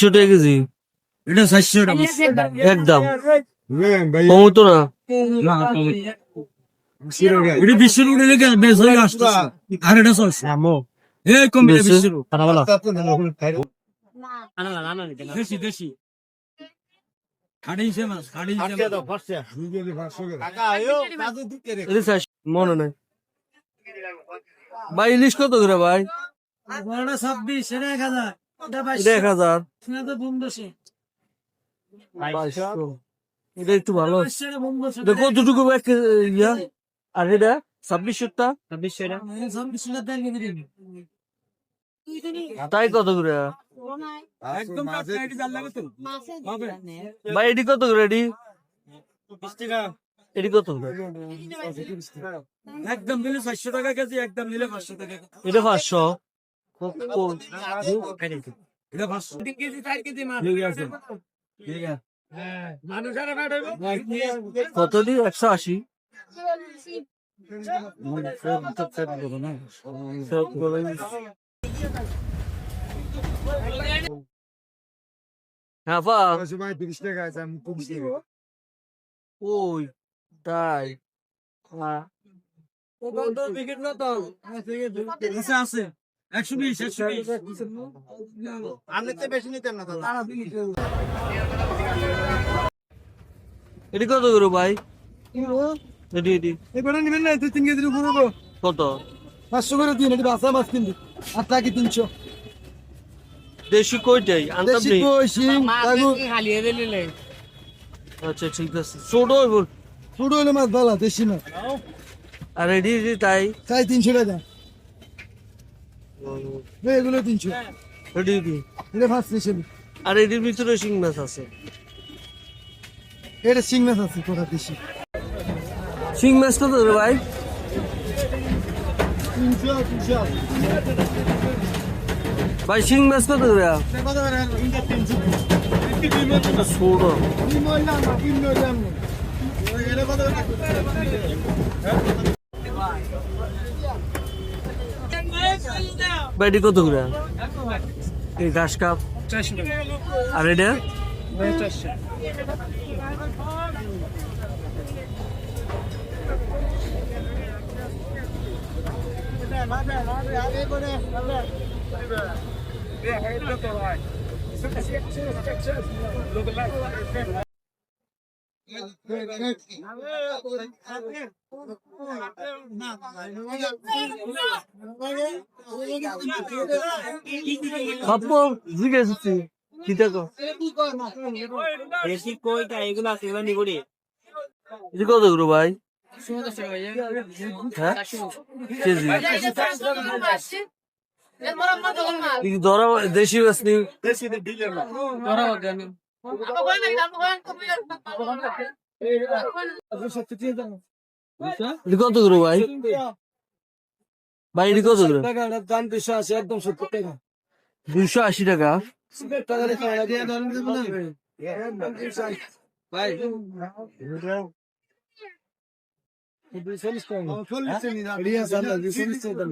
ছোট কেজি। এটা চারশো টাকা একদম। কমতো না। এটা লেগে বেশ হয়ে আসতো আর এটা চলছে দেশি দেশি। মনে নাই। ভাই ইলিশ কত করে ভাই? ছাব্বিশ এক হাজার। হাজার। এটা একটু ভালো। কেজি ইয়া? আর এটা? ছাব্বিশশোটা তাই কত করে? ভাই এটি কত করে এটি? এটি কত একদম দিলে চারশো টাকা কেজি একদম দিলে পাঁচশো টাকা। এটা পাঁচশো। কত দি একশো আশি। ওই তাই। হ্যাঁ আছে। একশো বিশ একশো বিশ। এটি কত করে ভাই? এটি এটি। এবারে নেবেন না তিন কেজির উপর কত? পাঁচশো করে দিন এটি বাসা মাছ কিনবি। আর টাকি তিনশো? দেশি কইটাই আনতাম নেই। কই শিং কাগুর আচ্ছা ঠিক আছে। ছোট ছোট হলে মাছ ভালো দেশি মাছ। আর এটি তাই? চাই তিনশো টাকা। এগুলো তিনশো। এটি ফার্স্ট আর এটির ভিতরে শিং মাছ আছে। এটা শিং মাছ আছে তোরা দেশি শিং? মাছ কত করে ভাই? ভাই শিং মাছ কত করে ছোট এটি কত করে এই ঘাস কাপ। আর এটা? বাপু জিজ্ঞেস করছি কি দেখো? দেশি কইটা এগুলো আছে এগুলো নিবড়ি এটি কত করে ভাই? হ্যাঁ? ধরা দেশি কত করে ভাই? ভাই এটি কত করে? দাম দুশো আছে একদম সত্তর টাকা। দুইশো আশি টাকা। ভাই চল্লিশ টাকা।